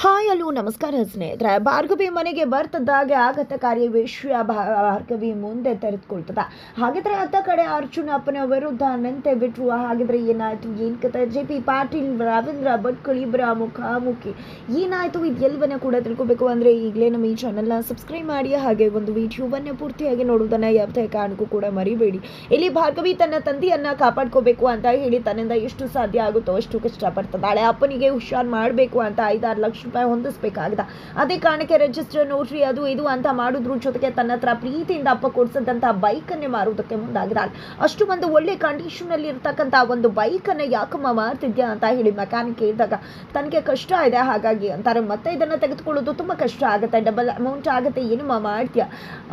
Hi ಅಲ್ಲೂ ನಮಸ್ಕಾರ ಸ್ನೇಹಿತರೆ. ಭಾರ್ಗವಿ ಮನೆಗೆ ಬರ್ತದಾಗೆ ಆಗತ ಕಾರ್ಯ ವಿಶ್ವ ಭಾರ್ಗವಿ ಮುಂದೆ ತೆರೆದುಕೊಳ್ತದ. ಹಾಗಿದ್ರೆ ಅತ್ತ ಕಡೆ ಅರ್ಜುನ ಅಪ್ಪನ ವಿರುದ್ಧ ನಂತೆ ಬಿಟ್ರು. ಹಾಗಿದ್ರೆ ಏನಾಯ್ತು? ಏನ್ ಕತೆ? ಜೆ ಪಿ ಪಾಟೀಲ್, ರವೀಂದ್ರ ಭಟ್ಕಳ್ ಇಬ್ಬರ ಮುಖಾಮುಖಿ ಏನಾಯ್ತು? ಇದೆಲ್ಲವನ್ನ ಕೂಡ ತಿಳ್ಕೊಬೇಕು ಅಂದ್ರೆ ಈಗಲೇ ನಮ್ಮ ಈ ಚಾನಲ್ನ ಸಬ್ಸ್ಕ್ರೈಬ್ ಮಾಡಿ. ಹಾಗೆ ಒಂದು ವಿಡಿಯೋವನ್ನ ಪೂರ್ತಿಯಾಗಿ ನೋಡುವುದನ್ನ ಯಾವುದೇ ಕಾರಣಕ್ಕೂ ಕೂಡ ಮರಿಬೇಡಿ. ಇಲ್ಲಿ ಭಾರ್ಗವಿ ತನ್ನ ತಂದೆಯನ್ನು ಕಾಪಾಡ್ಕೋಬೇಕು ಅಂತ ಹೇಳಿ ತನ್ನಿಂದ ಎಷ್ಟು ಸಾಧ್ಯ ಆಗುತ್ತೋ ಅಷ್ಟು ಕಷ್ಟಪಡ್ತದಾಳೆ ಅಪ್ಪನಿಗೆ ಹುಷಾರ್ ಮಾಡಬೇಕು ಅಂತ ಐದಾರು ಲಕ್ಷ ರೂಪಾಯಿ ಹೊಂದಿಸ್ಬೇಕಾಗದ. ಅದೇ ಕಾರಣಕ್ಕೆ ರಿಜಿಸ್ಟರ್ ನೋಟ್ರಿ ಅದು ಇದು ಅಂತ ಮಾಡೋದ್ರ. ಜೊತೆಗೆ ತನ್ನ ಹತ್ರ ಪ್ರೀತಿಯಿಂದ ಅಪ್ಪ ಕೊಡ್ಸದಂತ ಬೈಕನ್ನೇ ಮಾರುವುದಕ್ಕೆ ಮುಂದಾಗಿದ್ದಾಳೆ ಅಷ್ಟು ಒಂದು ಒಳ್ಳೆ ಕಂಡೀಷನ್ ಅಲ್ಲಿ ಇರ್ತಕ್ಕಂಥ ಒಂದು ಬೈಕನ್ನ ಯಾಕಮ್ಮ ಮಾರ್ತಿದ್ಯಾ ಅಂತ ಹೇಳಿ ಮೆಕ್ಯಾನಿಕ್ ಹೇಳಿದಾಗ ತನಗೆ ಕಷ್ಟ ಇದೆ, ಹಾಗಾಗಿ ಅಂತಾರೆ. ಮತ್ತೆ ಇದನ್ನ ತೆಗೆದುಕೊಳ್ಳೋದು ತುಂಬಾ ಕಷ್ಟ ಆಗುತ್ತೆ. ಡಬಲ್ ಅಮೌಂಟ್ ಆಗುತ್ತೆ. ಏನಮ್ಮ ಮಾಡ್ತೀಯಾ?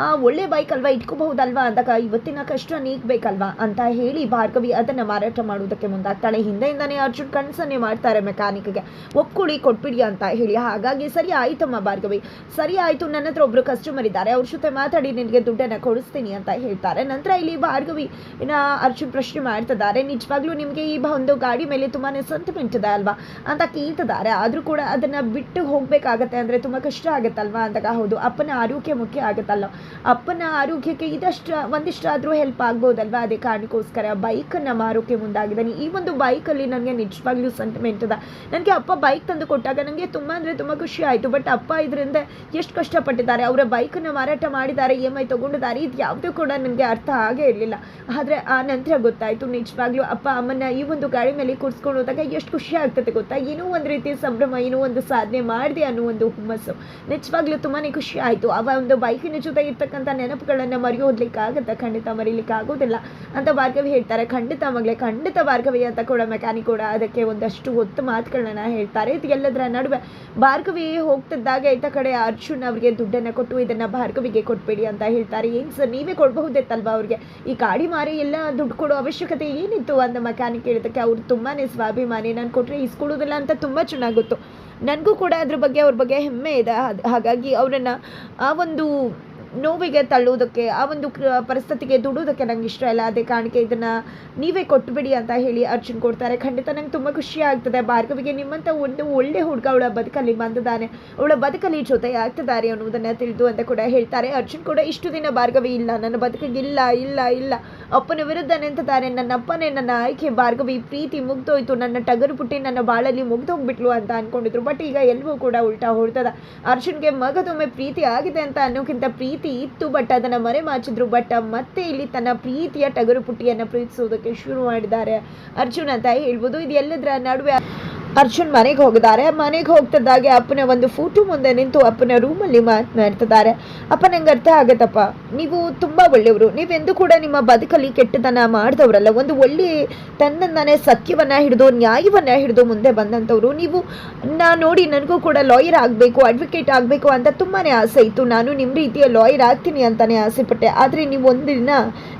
ಆ ಒಳ್ಳೆ ಬೈಕ್ ಅಲ್ವಾ? ಇಟ್ಕೋಬಹುದಲ್ವಾ? ಅಂದಾಗ, ಇವತ್ತಿನ ಕಷ್ಟ ನೀಗ್ಬೇಕಲ್ವಾ? ಅಂತ ಹೇಳಿ ಭಾರ್ಗವಿ ಅದನ್ನ ಮಾರಾಟ ಮಾಡುವುದಕ್ಕೆ ಮುಂದಾಗ್ತಾಳೆ. ಹಿಂದೆಯಿಂದಾನೇ ಅರ್ಜುನ್ ಕನ್ಸನ್ನೇ ಮಾಡ್ತಾರೆ ಮೆಕ್ಯಾನಿಕ್ಗೆ ಒಪ್ಕೊಳ್ಳಿ, ಕೊಟ್ಬಿಡಿ ಅಂತ ಹಾಗಾಗಿ ಸರಿ ಆಯಿತಮ್ಮ ಭಾರ್ಗವಿ. ಸರಿ ಆಯಿತು ನನ್ನ ಹತ್ರ ಒಬ್ರು ಕಸ್ಟಮರ್ ಇದ್ದಾರೆ. ಅವ್ರ ಜೊತೆ ಮಾತಾಡಿ, ನಿನಗೆ ದುಡ್ಡನ್ನ ಕೊಡಿಸ್ತೀನಿ ಅಂತ ಹೇಳ್ತಾರೆ. ನಂತರ ಇಲ್ಲಿ ಭಾರ್ಗವಿ, ಇನ್ನ ಅರ್ಜುನ್ ಪ್ರಶ್ನೆ ಮಾಡ್ತಿದ್ದಾರೆ. ನಿಜವಾಗ್ಲೂ ನಿಮಗೆ ಈ ಒಂದು ಗಾಡಿ ಮೇಲೆ ತುಂಬಾನೇ ಸೆಂಟಿಮೆಂಟ್ ಇದೆ ಅಲ್ವಾ? ಅಂತ ಕೇಳ್ತಿದ್ದಾರೆ. ಆದರೂ ಕೂಡ ಅದನ್ನ ಬಿಟ್ಟು ಹೋಗ್ಬೇಕಾಗತ್ತೆ ಅಂದ್ರೆ ತುಂಬಾ ಕಷ್ಟ ಆಗುತ್ತಲ್ವಾ? ಅಂದಾಗ ಹೌದು, ಅಪ್ಪನ ಆರೋಗ್ಯ ಮುಖ್ಯ ಆಗುತ್ತಲ್ಲ. ಅಪ್ಪನ ಆರೋಗ್ಯಕ್ಕೆ ಇದಷ್ಟು ಒಂದಿಷ್ಟಾದರೂ ಹೆಲ್ಪ್ ಆಗ್ಬೋದಲ್ವ? ಅದೇ ಕಾರಣಕ್ಕೋಸ್ಕರ ಬೈಕನ್ನ ಮಾರೋಕೆ ಮುಂದಾಗಿದ್ದಾನೆ. ಈ ಒಂದು ಬೈಕಲ್ಲಿ ನನಗೆ ನಿಜವಾಗ್ಲೂ ಸೆಂಟಿಮೆಂಟ್ ಇದೆ ನನಗೆ ಅಪ್ಪ ಬೈಕ್ ತಂದು ಕೊಟ್ಟಾಗ ನನಗೆ ತುಂಬ ಅಂದರೆ ತುಂಬ ಖುಷಿ ಆಯಿತು. ಬಟ್ ಅಪ್ಪ ಇದರಿಂದ ಎಷ್ಟು ಕಷ್ಟಪಟ್ಟಿದ್ದಾರೆ? ಅವರ ಬೈಕನ್ನು ಮಾರಾಟ ಮಾಡಿದ್ದಾರೆ ಇ ಎಂ ಐ ತೊಗೊಂಡಿದ್ದಾರೆ, ಇದು ಯಾವುದೂ ಕೂಡ ನನಗೆ ಅರ್ಥ ಆಗೇ ಇರಲಿಲ್ಲ. ಆದರೆ ಆ ನಂತರ ಗೊತ್ತಾಯಿತು ನಿಜವಾಗ್ಲೂ ಅಪ್ಪ ಅಮ್ಮನ ಈ ಒಂದು ಗಾಡಿ ಮೇಲೆ ಕೂರಿಸ್ಕೊಂಡು ಹೋದಾಗ ಎಷ್ಟು ಖುಷಿ ಆಗ್ತದೆ ಗೊತ್ತಾ? ಏನೋ ಒಂದು ರೀತಿ ಸಂಭ್ರಮ, ಏನೋ ಒಂದು ಸಾಧನೆ ಮಾಡಿದೆ ಅನ್ನೋ ಒಂದು ಹುಮ್ಮಸ್ಸು. ನಿಜವಾಗ್ಲೂ ತುಂಬಾ ಖುಷಿ ಆಯಿತು. ಅವ ಒಂದು ಬೈಕಿನ ಜೊತೆ ಇರ್ತಕ್ಕಂಥ ನೆನಪುಗಳನ್ನು ಮರೆಯೋದ್ಲಿಕ್ಕಾಗತ್ತೆ? ಖಂಡಿತ ಮರೀಲಿಕ್ಕೆ ಆಗೋದಿಲ್ಲ ಅಂತ ಭಾರ್ಗವಿ ಹೇಳ್ತಾರೆ. ಖಂಡಿತ ಮಗಳೇ, ಖಂಡಿತ ಭಾರ್ಗವಿ ಅಂತ ಕೂಡ ಮೆಕ್ಯಾನಿಕ್ ಕೂಡ ಅದಕ್ಕೆ ಒಂದಷ್ಟು ಒತ್ತು ಮಾತುಗಳನ್ನ ಹೇಳ್ತಾರೆ. ಇದು ಎಲ್ಲದರ ನಡುವೆ ಭಾರ್ಗವಿ ಹೋಗ್ತಿದ್ದಾಗ ಈತ ಕಡೆ ಅರ್ಜುನ್ ಅವರಿಗೆ ದುಡ್ಡನ್ನ ಕೊಟ್ಟು ಇದನ್ನ ಭಾರ್ಗವಿಗೆ ಕೊಟ್ಬಿಡಿ ಅಂತ ಹೇಳ್ತಾರೆ. ಏನ್ ಸರ್, ನೀವೇ ಕೊಡಬಹುದಿತ್ತಲ್ವಾ ಅವ್ರಿಗೆ? ಈ ಗಾಡಿ ಮಾರಿ ಎಲ್ಲ ದುಡ್ಡು ಕೊಡೋ ಅವಶ್ಯಕತೆ ಏನಿತ್ತು? ಅಂತ ಮೆಕ್ಯಾನಿಕ್ ಹೇಳಿದಕ್ಕೆ ಅವ್ರು ತುಂಬಾನೇ ಸ್ವಾಭಿಮಾನಿ. ನಾನು ಕೊಟ್ಟರೆ ಇಸ್ಕೊಳ್ಳೋದಿಲ್ಲ ಅಂತ ತುಂಬ ಚೆನ್ನಾಗಿ ಗೊತ್ತು ನನಗೂ ಕೂಡ ಅದ್ರ ಬಗ್ಗೆ, ಅವ್ರ ಬಗ್ಗೆ ಹೆಮ್ಮೆ ಇದೆ. ಹಾಗಾಗಿ ಅವರನ್ನ ಆ ಒಂದು ನೋವಿಗೆ ತಳ್ಳುವುದಕ್ಕೆ, ಆ ಒಂದು ಪರಿಸ್ಥಿತಿಗೆ ದುಡುವುದಕ್ಕೆ ನಂಗೆ ಇಷ್ಟ ಇಲ್ಲ. ಅದೇ ಕಾರಣಕ್ಕೆ ಇದನ್ನ ನೀವೇ ಕೊಟ್ಬಿಡಿ ಅಂತ ಹೇಳಿ ಅರ್ಜುನ್ ಕೊಡ್ತಾರೆ. ಖಂಡಿತ ನಂಗೆ ತುಂಬ ಖುಷಿ ಆಗ್ತದೆ. ಭಾರ್ಗವಿಗೆ ನಿಮ್ಮಂಥ ಒಂದು ಒಳ್ಳೆ ಹುಡುಗ ಅವಳ ಬದುಕಲ್ಲಿ ಬಂದಿದ್ದಾನೆ. ಅವಳ ಬದುಕಲ್ಲಿ ಜೊತೆ ಆಗ್ತಿದ್ದಾರೆ ಅನ್ನೋದನ್ನ ತಿಳಿದು ಅಂತ ಕೂಡ ಹೇಳ್ತಾರೆ. ಅರ್ಜುನ್ ಕೂಡ ಇಷ್ಟು ದಿನ ಭಾರ್ಗವಿ ಇಲ್ಲ. ನನ್ನ ಬದುಕಿಗೆ ಇಲ್ಲ ಇಲ್ಲ ಅಪ್ಪನ ವಿರುದ್ಧ ನಿಂತಿದ್ದಾರೆ. ನನ್ನ ಅಪ್ಪನೇ ನನ್ನ ಆಯ್ಕೆ. ಭಾರ್ಗವಿ, ಪ್ರೀತಿ ಮುಗ್ದೋಯ್ತು. ನನ್ನ ಟಗರು ಪುಟ್ಟಿ ನನ್ನ ಬಾಳಲ್ಲಿ ಮುಗ್ದೋಗ್ಬಿಟ್ಲು ಅಂತ ಅನ್ಕೊಂಡಿದ್ರು. ಬಟ್ ಈಗ ಎಲ್ಲವೂ ಕೂಡ ಉಲ್ಟಾ ಹೊಡ್ತದ ಅರ್ಜುನ್ಗೆ ಮಗದೊಮ್ಮೆ ಪ್ರೀತಿ ಆಗಿದೆ ಅಂತ ಅನ್ನೋಕ್ಕಿಂತ ಪ್ರೀತಿ ಇತ್ತು ಬಟ್ ಅದನ್ನು ಮರೆ ಮಾಚಿದ್ರು. ಬಟ್ ಮತ್ತೆ ಇಲ್ಲಿ ತನ್ನ ಪ್ರೀತಿಯ ಟಗರು ಪುಟ್ಟಿಯನ್ನು ಪ್ರೀತಿಸೋದಕ್ಕೆ ಶುರು ಮಾಡಿದ್ದಾರೆ. ಅರ್ಜುನ್ ಅಂತ ಹೇಳ್ಬೋದು ಇದು ಎಲ್ಲದರ ನಡುವೆ ಅರ್ಜುನ್ ಮನೆಗೆ ಹೋಗಿದ್ದಾರೆ. ಮನೆಗೆ ಹೋಗ್ತಿದ್ದಾಗೆ ಅಪ್ಪನ ಒಂದು ಫೋಟೋ ಮುಂದೆ ನಿಂತು ಅಪ್ಪನ ರೂಮಲ್ಲಿ ಮಾತನಾಡ್ತಿದ್ದಾರೆ ಅಪ್ಪ ನಂಗೆ ಅರ್ಥ ಆಗತ್ತಪ್ಪ. ನೀವು ತುಂಬ ಒಳ್ಳೆಯವರು. ನೀವೆಂದು ಕೂಡ ನಿಮ್ಮ ಬದುಕಲ್ಲಿ ಕೆಟ್ಟದನ್ನ ಮಾಡಿದವರಲ್ಲ. ಒಂದು ಒಳ್ಳೆ ತನ್ನಂದಾನೆ ಸತ್ಯವನ್ನ ಹಿಡಿದು, ನ್ಯಾಯವನ್ನ ಹಿಡಿದು ಮುಂದೆ ಬಂದಂಥವ್ರು. ನೀವು ನಾ ನೋಡಿ ನನಗೂ ಕೂಡ ಲಾಯರ್ ಆಗಬೇಕು ಅಡ್ವೊಕೇಟ್ ಆಗಬೇಕು ಅಂತ ತುಂಬಾನೇ ಆಸೆ ಇತ್ತು. ನಾನು ನಿಮ್ಮ ರೀತಿಯ ಲಾಯರ್ ಆಗ್ತೀನಿ ಅಂತಲೇ ಆಸೆಪಟ್ಟೆ. ಆದರೆ ನೀವು ಒಂದಿನ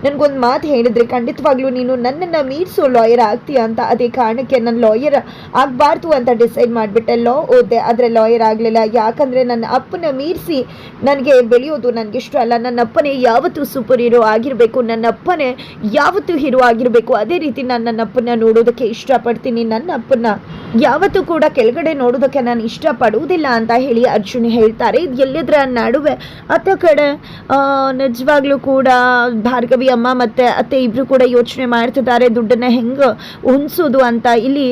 ನನಗೊಂದು ಮಾತು ಹೇಳಿದ್ರೆ ಖಂಡಿತವಾಗ್ಲೂ ನೀನು ನನ್ನನ್ನು ಮೀರಿಸೋ ಲಾಯರ್ ಆಗ್ತೀಯ ಅಂತ ಅದೇ ಕಾರಣಕ್ಕೆ ನಾನು ಲಾಯರ್ ಆಗಬಾರ್ದು ಅಂತ ಡಿಸೈಡ್ ಮಾಡಿಬಿಟ್ಟೆ ಲಾ, ಓದಿದೆ. ಆದರೆ ಲಾಯರ್ ಆಗಲಿಲ್ಲ. ಯಾಕಂದರೆ ನನ್ನ ಅಪ್ಪನ ಮೀರಿಸಿ ನನಗೆ ಬೆಳೆಯೋದು ನನಗೆ ಇಷ್ಟ ಅಲ್ಲ. ನನ್ನ ಅಪ್ಪನೇ ಯಾವತ್ತೂ ಸೂಪರ್ ಹೀರೋ ಆಗಿರಬೇಕು. ನನ್ನ ಅಪ್ಪನೇ ಯಾವತ್ತೂ ಹೀರೋ ಆಗಿರಬೇಕು. ಅದೇ ರೀತಿ ನಾನು ನನ್ನ ಅಪ್ಪನ ನೋಡೋದಕ್ಕೆ ಇಷ್ಟಪಡ್ತೀನಿ. ನನ್ನ ಅಪ್ಪನ ಯಾವತ್ತೂ ಕೂಡ ಕೆಳಗಡೆ ನೋಡೋದಕ್ಕೆ ನಾನು ಇಷ್ಟಪಡುವುದಿಲ್ಲ ಅಂತ ಹೇಳಿ ಅರ್ಜುನ್ ಹೇಳ್ತಾರೆ. ಇದು ಎಲ್ಲದರ ನಡುವೆ ಅತ್ತ ಕಡೆ ನಿಜವಾಗ್ಲೂ ಕೂಡ ಭಾರ್ಗವಿ ಅಮ್ಮ ಮತ್ತು ಅತ್ತೆ ಇಬ್ಬರು ಕೂಡ ಯೋಚನೆ ಮಾಡ್ತಿದ್ದಾರೆ, ದುಡ್ಡನ್ನು ಹೆಂಗೆ ಉಣಿಸೋದು ಅಂತ. ಇಲ್ಲಿ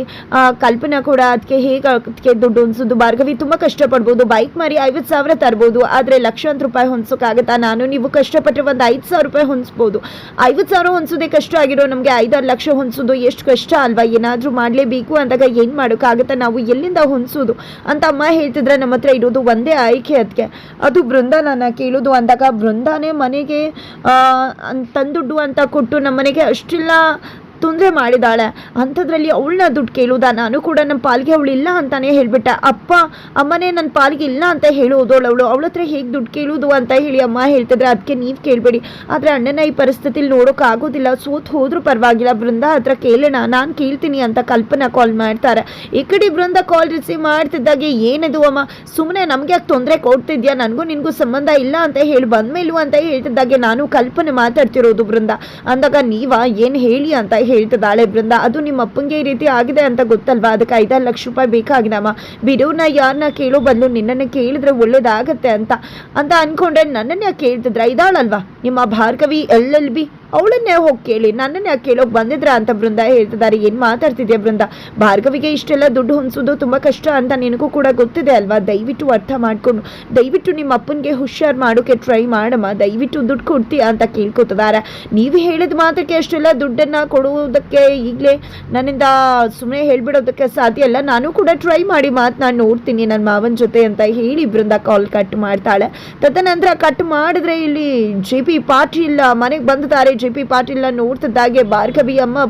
ಕಲ್ಪನಾ ಕೂಡ ಅದಕ್ಕೆ ಹೇಗೆ ಅದಕ್ಕೆ ದುಡ್ಡು ಉಣಿಸೋದು? ಭಾರ್ಗವಿ ತುಂಬ ಕಷ್ಟಪಡ್ಬೋದು ಬೈಕ್ ಮಾರಿ ಐವತ್ತು ಸಾವಿರ ತರ್ಬೋದು, ಆದರೆ ಲಕ್ಷಾಂತರ ರೂಪಾಯಿ ಹೊಂದ್ಸೋಕ್ಕಾಗತ್ತಾ ನಾನು ನೀವು ಕಷ್ಟಪಟ್ಟರೆ ಒಂದು ಐದು ಸಾವಿರ ರೂಪಾಯಿ ಹೊಂದಿಸ್ಬೋದು ಐವತ್ತು ಸಾವಿರ ಹೊಂದಿಸೋದೇ ಕಷ್ಟ ಆಗಿರೋ ನಮಗೆ ಐದಾರು ಲಕ್ಷ ಹೊಂದಿಸೋದು ಎಷ್ಟು ಕಷ್ಟ ಅಲ್ವಾ? ಏನಾದರೂ ಮಾಡಲೇಬೇಕು ಅಂದಾಗ ಏನು ಮಾಡೋಕ್ಕಾಗತ್ತೆ ನಾವು ಎಲ್ಲಿಂದ ಹೊಂದಿಸೋದು ಅಂತ ಅಮ್ಮ ಹೇಳ್ತಿದ್ರೆ ನಮ್ಮ ಹತ್ರ ಇರೋದು ಒಂದೇ ಆಯ್ಕೆ ಅದಕ್ಕೆ ಅದು ಬೃಂದಾನ ಕೇಳೋದು ಅಂದಾಗ ಬೃಂದಾನೇ ಮನೆಗೆ ತಂದುಡ್ಡು ಅಂತ ಕೊಟ್ಟು ನಮ್ಮ ಮನೆಗೆ ಅಷ್ಟೆಲ್ಲ ತೊಂದರೆ ಮಾಡಿದಾಳೆ. ಅಂಥದ್ರಲ್ಲಿ ಅವಳನ್ನ ದುಡ್ಡು ಕೇಳುವುದಾ ನಾನು ಕೂಡ ನಮ್ಮ ಪಾಲಿಗೆ ಅವಳು ಇಲ್ಲ ಅಂತಾನೆ ಹೇಳ್ಬಿಟ್ಟೆ. ಅಪ್ಪ, ಅಮ್ಮನೇ ನನ್ನ ಪಾಲಿಗೆ ಇಲ್ಲ ಅಂತ ಹೇಳೋದು ಅವಳು. ಅವಳ ಹತ್ರ ಹೇಗೆ ದುಡ್ಡು ಕೇಳುವುದು ಅಂತ ಹೇಳಿ ಅಮ್ಮ ಹೇಳ್ತಿದ್ರೆ ಅದಕ್ಕೆ ನೀವು ಕೇಳಬೇಡಿ. ಆದರೆ ಅಣ್ಣನ ಈ ಪರಿಸ್ಥಿತಿಲಿ ನೋಡೋಕ್ಕಾಗೋದಿಲ್ಲ ಸೋತ್ ಹೋದ್ರೂ ಪರವಾಗಿಲ್ಲ. ಬೃಂದ ಹತ್ರ ಕೇಳೋಣ. ನಾನು ಕೇಳ್ತೀನಿ ಅಂತ ಕಲ್ಪನಾ ಕಾಲ್ ಮಾಡ್ತಾರೆ. ಈ ಕಡೆ ಬೃಂದ ಕಾಲ್ ರಿಸೀವ್ ಮಾಡ್ತಿದ್ದಾಗೆ ಏನದು ಅಮ್ಮ? ಸುಮ್ಮನೆ ನಮಗೆ ಯಾಕೆ ತೊಂದರೆ ಕೊಡ್ತಿದ್ಯಾ? ನನಗೂ ನಿನಗೂ ಸಂಬಂಧ ಇಲ್ಲ ಅಂತ ಹೇಳಿ ಬಂದ್ಮೇಲೂ ಅಂತ ಹೇಳ್ತಿದ್ದಾಗೆ ನಾನು ಕಲ್ಪನೆ ಮಾತಾಡ್ತಿರೋದು ಬೃಂದ. ಅಂದಾಗ ನೀವಾ, ಏನು ಹೇಳಿ ಅಂತ ಹೇಳ್ತಿದ್ದಾಳೆ ಬೃಂದ ಅದು ನಿಮ್ಮ ಅಪ್ಪಂಗೆ ಈ ರೀತಿ ಆಗಿದೆ ಅಂತ ಗೊತ್ತಲ್ವಾ? ಅದಕ್ಕೆ ಐದಾರು ಲಕ್ಷ ರೂಪಾಯಿ ಬೇಕಾಗಿದಮ್ಮ. ಬಿಡುವನ್ನ ಯಾರನ್ನ ಕೇಳೋ ಬದಲು ನಿನ್ನನ್ನು ಕೇಳಿದ್ರೆ ಒಳ್ಳೇದಾಗತ್ತೆ ಅಂತ. ಅಂತ ಅನ್ಕೊಂಡೆ ನನ್ನನ್ನ ಯಾಕೆ ಕೇಳ್ತಿದ್ರ ನಿಮ್ಮ ಭಾರ್ಗವಿ, ಎಲ್ ಅವಳನ್ನೇ ಹೋಗಿ ಕೇಳಿ, ನನ್ನನ್ನೇ ಕೇಳೋಕೆ ಬಂದಿದ್ರ ಅಂತ ಬೃಂದ ಹೇಳ್ತಿದ್ದಾರೆ ಏನು ಮಾತಾಡ್ತಿದ್ಯಾ ಬೃಂದ? ಭಾರ್ಗವಿಗೆ ಇಷ್ಟೆಲ್ಲ ದುಡ್ಡು ಹೊಂದಿಸೋದು ತುಂಬ ಕಷ್ಟ ಅಂತ ನಿನಗೂ ಕೂಡ ಗೊತ್ತಿದೆ ಅಲ್ವಾ? ದಯವಿಟ್ಟು ಅರ್ಥ ಮಾಡ್ಕೊಂಡು, ದಯವಿಟ್ಟು ನಿಮ್ಮ ಅಪ್ಪನಿಗೆ ಹುಷಾರು ಮಾಡೋಕ್ಕೆ ಟ್ರೈ ಮಾಡಮ್ಮ. ದಯವಿಟ್ಟು ದುಡ್ಡು ಕೊಡ್ತೀಯ ಅಂತ ಕೇಳ್ಕೊತಿದ್ದಾರೆ ನೀವು ಹೇಳಿದ ಮಾತ್ರಕ್ಕೆ ಅಷ್ಟೆಲ್ಲ ದುಡ್ಡನ್ನು ಕೊಡುವುದಕ್ಕೆ ಈಗಲೇ ನನ್ನಿಂದ ಸುಮ್ಮನೆ ಹೇಳ್ಬಿಡೋದಕ್ಕೆ ಸಾಧ್ಯ ಇಲ್ಲ. ನಾನು ಕೂಡ ಟ್ರೈ ಮಾಡಿ ಮಾತನಾಡಿ ನೋಡ್ತೀನಿ ನನ್ನ ಮಾವನ ಜೊತೆ ಅಂತ ಹೇಳಿ ಬೃಂದ ಕಾಲ್ ಕಟ್ ಮಾಡ್ತಾಳೆ. ತದನಂತರ ಕಟ್ ಮಾಡಿದ್ರೆ ಇಲ್ಲಿ ಜೆ ಪಿ ಪಾಟೀಲ್ ಮನೆಗೆ ಬಂದಿದ್ದಾರೆ. ಜೆ ಪಿ ಪಾಟೀಲ್ನ ನೋಡ್ತಿದ್ದಾಗೆ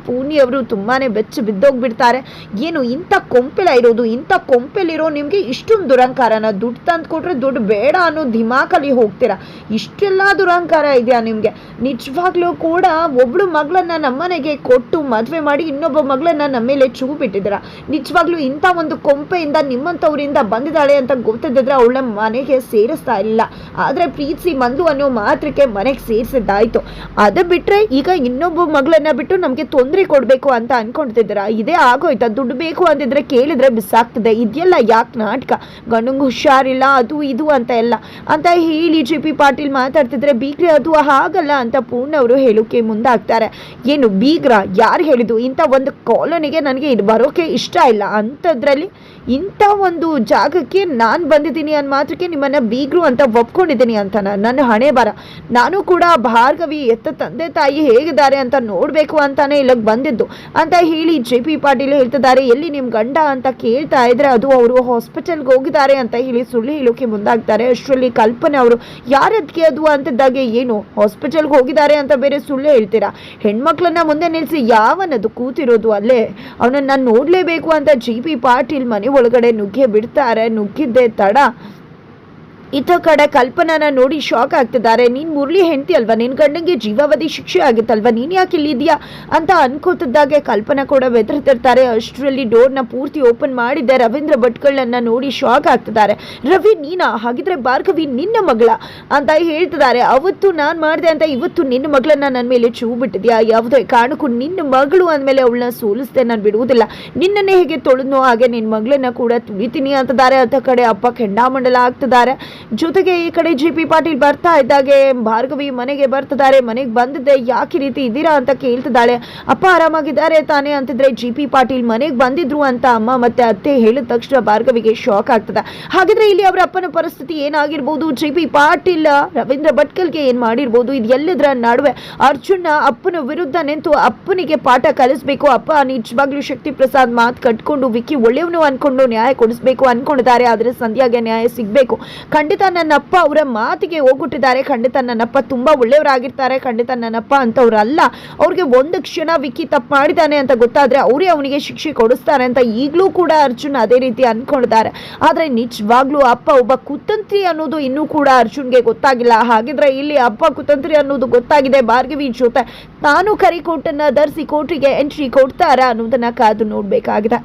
ಪೂನಿ ಅವರು ತುಂಬಾನೇ ಬೆಚ್ಚ ಬಿದ್ದೋಗ್ಬಿಡ್ತಾರೆ. ಏನು ಇಂಥ ಕೊಂಪೆಲ ಇರೋದು? ಇಂಥ ಕೊಂಪೆಲಿರೋ ನಿಮಗೆ ಇಷ್ಟೊಂದು ದುರಂಕಾರನ? ದುಡ್ಡು ತಂದು ಕೊಟ್ರೆ ದುಡ್ಡು ಬೇಡ ಅನ್ನೋ ದಿಮಾಕಲ್ಲಿ ಹೋಗ್ತೀರಾ? ಇಷ್ಟೆಲ್ಲ ದುರಂಕಾರ ಇದೆಯಾ ನಿಮಗೆ? ನಿಜವಾಗ್ಲೂ ಕೂಡ ಒಬ್ಳು ಮಗಳನ್ನ ನಮ್ಮನೆಗೆ ಕೊಟ್ಟು ಮದುವೆ ಮಾಡಿ ಇನ್ನೊಬ್ಬ ಮಗಳನ್ನ ನಮ್ಮ ಮೇಲೆ ಚೂ ಬಿಟ್ಟಿದ್ದೀರಾ ನಿಜವಾಗ್ಲೂ ಇಂಥ ಒಂದು ಕೊಂಪೆಯಿಂದ ನಿಮ್ಮಂಥವರಿಂದ ಬಂದಿದ್ದಾಳೆ ಅಂತ ಗೊತ್ತಿದ್ದಿದ್ರೆ ಅವಳ ಮನೆಗೆ ಸೇರಿಸ್ತಾ ಇಲ್ಲ ಆದ್ರೆ ಪ್ರೀತಿಸಿ ಮಂದು ಅನ್ನೋ ಮಾತ್ರಕ್ಕೆ ಮನೆಗೆ ಸೇರಿಸಿದ್ದಾಯ್ತು. ಅದು ಬಿಟ್ರೆ ಈಗ ಇನ್ನೊಬ್ಬ ಮಗಳನ್ನ ಬಿಟ್ಟು ನಮಗೆ ತೊಂದರೆ ಕೊಡಬೇಕು ಅಂತ ಅನ್ಕೊಳ್ತಿದ್ದೀರಾ ಇದೇ ಆಗೋಯ್ತಾ? ದುಡ್ಡು ಬೇಕು ಅಂತಿದ್ರೆ ಕೇಳಿದ್ರೆ ಬಿಸಾಕ್ತದೆ. ಇದೆಲ್ಲ ಯಾಕೆ ನಾಟಕ? ಗಂಡಂಗೆ ಹುಷಾರಿಲ್ಲ, ಅದು ಇದು ಅಂತ ಎಲ್ಲ. ಅಂತ ಹೇಳಿ ಜೆ ಪಿ ಪಾಟೀಲ್ ಮಾತಾಡ್ತಿದ್ರೆ, ಬೀಗ್ರೆ, ಅದು ಹಾಗಲ್ಲ ಅಂತ ಪೂರ್ಣ ಅವರು ಹೇಳೋಕೆ ಮುಂದಾಗ್ತಾರೆ. ಏನು, ಬೀಗ್ರ? ಯಾರು ಹೇಳಿದ್ದು? ಇಂಥ ಒಂದು ಕಾಲೋನಿಗೆ ನನಗೆ ಇದು ಬರೋಕೆ ಇಷ್ಟ ಇಲ್ಲ. ಅಂಥದ್ರಲ್ಲಿ ಇಂಥ ಒಂದು ಜಾಗಕ್ಕೆ ನಾನು ಬಂದಿದ್ದೀನಿ ಅನ್ನೋ ಮಾತ್ರಕ್ಕೆ ನಿಮ್ಮನ್ನು ಬೀಗರು ಅಂತ ಒಪ್ಕೊಂಡಿದ್ದೀನಿ ಅಂತ ನನ್ನ ಹಣೆ ಬರ ನಾನು ಕೂಡ ಭಾರ್ಗವಿ, ಎತ್ತ ತಂದೆ ತಾಯಿ ಹೇಗಿದ್ದಾರೆ ಅಂತ ನೋಡಬೇಕು ಅಂತಾನೆ ಇಲ್ಲಿಗೆ ಬಂದಿದ್ದು. ಅಂತ ಹೇಳಿ ಜೆ ಪಿ ಪಾಟೀಲ್ ಹೇಳ್ತಿದ್ದಾರೆ, ಎಲ್ಲಿ ನಿಮ್ಮ ಗಂಡ ಅಂತ ಕೇಳ್ತಾ ಇದ್ರೆ ಅದು ಅವರು ಹಾಸ್ಪಿಟಲ್ಗೆ ಹೋಗಿದ್ದಾರೆ ಅಂತ ಹೇಳಿ ಸುಳ್ಳು ಹೇಳೋಕೆ ಮುಂದಾಗ್ತಾರೆ. ಅಷ್ಟರಲ್ಲಿ ಕಲ್ಪನೆ ಅವರು ಯಾರದಕ್ಕೆ ಅದು? ಅಂತಿದ್ದಾಗೆ, ಏನು ಹಾಸ್ಪಿಟಲ್ಗೆ ಹೋಗಿದ್ದಾರೆ ಅಂತ ಬೇರೆ ಸುಳ್ಳು ಹೇಳ್ತೀರಾ? ಹೆಣ್ಮಕ್ಳನ್ನ ಮುಂದೆ ನಿಲ್ಲಿಸಿ ಯಾವನದು ಕೂತಿರೋದು ಅಲ್ಲೇ? ಅವನನ್ನ ನಾನು ನೋಡಲೇಬೇಕು ಅಂತ ಜಿ ಪಿ ಪಾಟೀಲ್ ಮನೆ ಒಳಗಡೆ ನುಗ್ಗೆ ಬಿಡ್ತಾರೆ. ನುಗ್ಗಿದ್ದೆ ತಡ. ಇತ್ತ ಕಡೆ ಕಲ್ಪನಾನ ನೋಡಿ ಶಾಕ್ ಆಗ್ತಿದ್ದಾರೆ. ನೀನ್ ಮುರಳಿ ಹೆಂಡತಿ ಅಲ್ವಾ? ನಿನ್ ಗಂಡಂಗೆ ಜೀವಾವಧಿ ಶಿಕ್ಷೆ ಆಗುತ್ತಲ್ವಾ? ನೀನ್ ಯಾಕೆ ಇಲ್ಲಿದ್ಯಾ ಅಂತ ಅನ್ಕೋತಿದ್ದಾಗೆ ಕಲ್ಪನಾ ಕೂಡ ಬೆದರ್ತಿರ್ತಾರೆ. ಅಷ್ಟರಲ್ಲಿ ಡೋರ್ನ ಪೂರ್ತಿ ಓಪನ್ ಮಾಡಿದ್ದೆ ರವೀಂದ್ರ ಭಟ್ಗಳನ್ನ ನೋಡಿ ಶಾಕ್ ಆಗ್ತಿದ್ದಾರೆ. ರವಿ, ನೀನಾ? ಹಾಗಿದ್ರೆ ಭಾರ್ಗವಿ ನಿನ್ನ ಮಗಳ? ಅಂತ ಹೇಳ್ತಿದ್ದಾರೆ. ಅವತ್ತು ನಾನ್ ಮಾಡಿದೆ ಅಂತ ಇವತ್ತು ನಿನ್ನ ಮಗಳನ್ನ ನನ್ನ ಮೇಲೆ ಚೂ ಬಿಟ್ಟಿದ್ಯಾ? ಯಾವುದೇ ಕಾರಣಕ್ಕೂ ನಿನ್ನ ಮಗಳು ಅಂದಮೇಲೆ ಅವಳನ್ನ ಸೋಲಿಸ್ದೆ ನಾನು ಬಿಡುವುದಿಲ್ಲ. ನಿನ್ನನ್ನೇ ಹೇಗೆ ತೊಳೆದ್ನೋ ಹಾಗೆ ನಿನ್ನ ಮಗಳನ್ನ ಕೂಡ ತುಳಿತೀನಿ ಅಂತಿದ್ದಾರೆ. ಅಂತ ಕಡೆ ಅಪ್ಪ ಕೆಂಡಾಮಂಡಲ ಆಗ್ತಿದ್ದಾರೆ. ಜೊತೆಗೆ ಈ ಕಡೆ ಜಿ ಪಿ ಪಾಟೀಲ್ ಬರ್ತಾ ಇದ್ದಾಗೆ. ಭಾರ್ಗವಿ ಮನೆಗೆ ಬರ್ತಿದ್ದಾರೆ. ಮನೆಗೆ ಬಂದಿದ್ದೆ. ಯಾಕೆ ರೀತಿ ಇದ್ದೀರಾ ಅಂತ ಕೇಳ್ತಿದ್ದಾಳೆ. ಅಪ್ಪ ಆರಾಮಾಗಿದ್ದಾರೆ ತಾನೇ ಅಂತಿದ್ರೆ ಜಿ ಪಿ ಪಾಟೀಲ್ ಮನೆಗೆ ಬಂದಿದ್ರು ಅಂತ ಅಮ್ಮ ಮತ್ತೆ ಅತ್ತೆ ಹೇಳಿದ ತಕ್ಷಣ ಭಾರ್ಗವಿಗೆ ಶಾಕ್ ಆಗ್ತದೆ. ಹಾಗಿದ್ರೆ ಇಲ್ಲಿ ಅವರ ಅಪ್ಪನ ಪರಿಸ್ಥಿತಿ ಏನಾಗಿರ್ಬೋದು? ಜಿ ಪಿ ಪಾಟೀಲ್, ರವೀಂದ್ರ ಭಟ್ಕಲ್ಗೆ ಏನ್ ಮಾಡಿರ್ಬೋದು? ಇದು ಎಲ್ಲದರ ನಡುವೆ? ಅರ್ಜುನ ಅಪ್ಪನ ವಿರುದ್ಧ ನಿಂತು ಅಪ್ಪನಿಗೆ ಪಾಠ ಕಲಿಸ್ಬೇಕು. ಅಪ್ಪ ನಿಜವಾಗ್ಲೂ ಶಕ್ತಿ ಪ್ರಸಾದ್ ಮಾತ್ ಕಟ್ಕೊಂಡು, ವಿಕ್ಕಿ ಒಳ್ಳೆಯವನು ಅನ್ಕೊಂಡು ನ್ಯಾಯ ಕೊಡಿಸ್ಬೇಕು ಅನ್ಕೊಂಡಿದ್ದಾರೆ. ಆದ್ರೆ ಸಂಧ್ಯಾಗೆ ನ್ಯಾಯ ಸಿಗ್ಬೇಕು. ಖಂಡಿತ ನನ್ನಪ್ಪ ಅವರ ಮಾತಿಗೆ ಹೋಗ್ಬಿಟ್ಟಿದ್ದಾರೆ. ಖಂಡಿತ ನನ್ನಪ್ಪ ತುಂಬ ಒಳ್ಳೆಯವರಾಗಿರ್ತಾರೆ. ಖಂಡಿತ ನನ್ನಪ್ಪ ಅಂತವ್ರಲ್ಲ ಅವ್ರಿಗೆ ಒಂದು ಕ್ಷಣ ವಿಕ್ಕಿ ತಪ್ಪು ಮಾಡಿದ್ದಾನೆ ಅಂತ ಗೊತ್ತಾದ್ರೆ ಅವರೇ ಅವನಿಗೆ ಶಿಕ್ಷೆ ಕೊಡಿಸ್ತಾರೆ ಅಂತ ಈಗಲೂ ಕೂಡ ಅರ್ಜುನ್ ಅದೇ ರೀತಿ ಅನ್ಕೊಂಡಿದ್ದಾರೆ. ಆದ್ರೆ ನಿಜವಾಗ್ಲೂ ಅಪ್ಪ ಒಬ್ಬ ಕುತಂತ್ರಿ ಅನ್ನೋದು ಇನ್ನೂ ಕೂಡ ಅರ್ಜುನ್ಗೆ ಗೊತ್ತಾಗಿಲ್ಲ. ಹಾಗಿದ್ರೆ ಇಲ್ಲಿ ಅಪ್ಪ ಕುತಂತ್ರಿ ಅನ್ನೋದು ಗೊತ್ತಾಗಿದೆ ಭಾರ್ಗವಿ ಜೊತೆ. ತಾನು ಕರಿಕೋಟನ್ನ ಧರಿಸಿ ಕೋರ್ಟಿಗೆ ಎಂಟ್ರಿ ಕೊಡ್ತಾರಾ ಅನ್ನೋದನ್ನ ಕಾದು ನೋಡ್ಬೇಕಾಗಿದೆ.